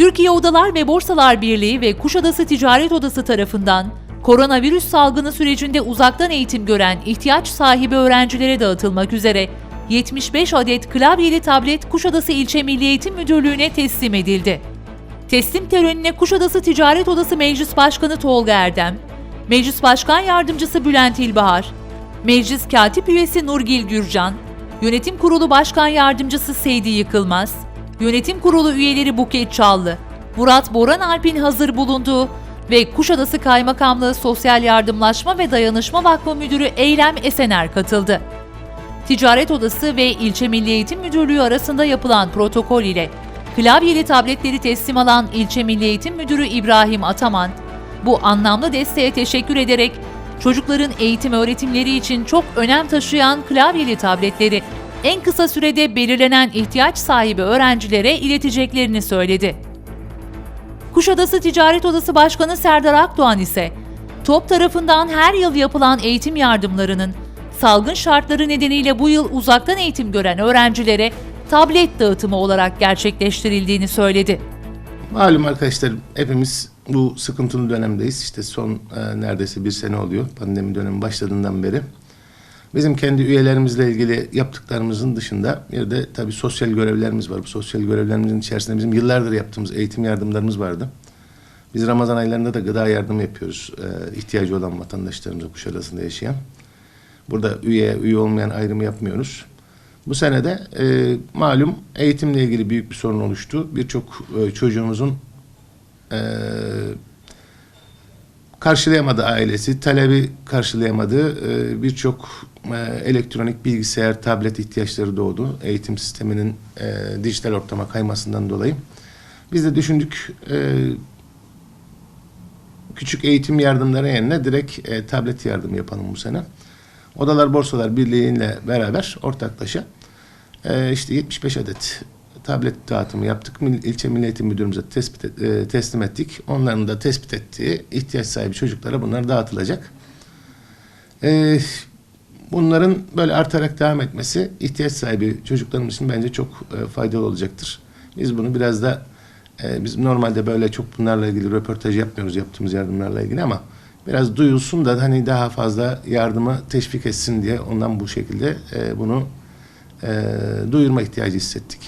Türkiye Odalar ve Borsalar Birliği ve Kuşadası Ticaret Odası tarafından koronavirüs salgını sürecinde uzaktan eğitim gören ihtiyaç sahibi öğrencilere dağıtılmak üzere 75 adet klavyeli tablet Kuşadası İlçe Milli Eğitim Müdürlüğü'ne teslim edildi. Teslim törenine Kuşadası Ticaret Odası Meclis Başkanı Tolga Erdem, Meclis Başkan Yardımcısı Bülent İlbahar, Meclis Katip Üyesi Nurgil Gürcan, Yönetim Kurulu Başkan Yardımcısı Seydi Yıkılmaz, Yönetim Kurulu üyeleri Buket Çallı, Murat Boran Alp'in hazır bulunduğu ve Kuşadası Kaymakamlığı Sosyal Yardımlaşma ve Dayanışma Vakfı Müdürü Eylem Esener katıldı. Ticaret Odası ve İlçe Milli Eğitim Müdürlüğü arasında yapılan protokol ile klavyeli tabletleri teslim alan İlçe Milli Eğitim Müdürü İbrahim Ataman, bu anlamlı desteğe teşekkür ederek çocukların eğitim öğretimleri için çok önem taşıyan klavyeli tabletleri en kısa sürede belirlenen ihtiyaç sahibi öğrencilere ileteceklerini söyledi. Kuşadası Ticaret Odası Başkanı Serdar Akdoğan ise TOP tarafından her yıl yapılan eğitim yardımlarının salgın şartları nedeniyle bu yıl uzaktan eğitim gören öğrencilere tablet dağıtımı olarak gerçekleştirildiğini söyledi. Malum arkadaşlar hepimiz bu sıkıntılı dönemdeyiz. İşte son e, neredeyse bir sene oluyor pandemi dönemi başladığından beri. Bizim kendi üyelerimizle ilgili yaptıklarımızın dışında bir de tabii sosyal görevlerimiz var. Bu sosyal görevlerimizin içerisinde bizim yıllardır yaptığımız eğitim yardımlarımız vardı. Biz Ramazan aylarında da gıda yardımı yapıyoruz e, ihtiyacı olan vatandaşlarımıza Kuşadası'nda yaşayan. Burada üye, üye olmayan ayrımı yapmıyoruz. Bu sene de e, malum eğitimle ilgili büyük bir sorun oluştu. Birçok e, çocuğumuzun e, karşılayamadı ailesi, talebi karşılayamadı. E, Birçok e, elektronik bilgisayar, tablet ihtiyaçları doğdu. Eğitim sisteminin e, dijital ortama kaymasından dolayı. Biz de düşündük e, küçük eğitim yardımları yerine direkt tablet yardımı yapalım bu sene. Odalar Borsalar Birliği ile beraber ortaklaşa işte 75 adet tablet dağıtımı yaptık. İlçe Milli Müdürümüze tespit e, teslim ettik. Onların da tespit ettiği ihtiyaç sahibi çocuklara bunlar dağıtılacak. E, bunların böyle artarak devam etmesi ihtiyaç sahibi çocuklarımız için bence çok e, faydalı olacaktır. Biz bunu biraz da e, biz normalde böyle çok bunlarla ilgili röportaj yapmıyoruz yaptığımız yardımlarla ilgili ama biraz duyulsun da hani daha fazla yardımı teşvik etsin diye ondan bu şekilde e, bunu e, duyurma ihtiyacı hissettik.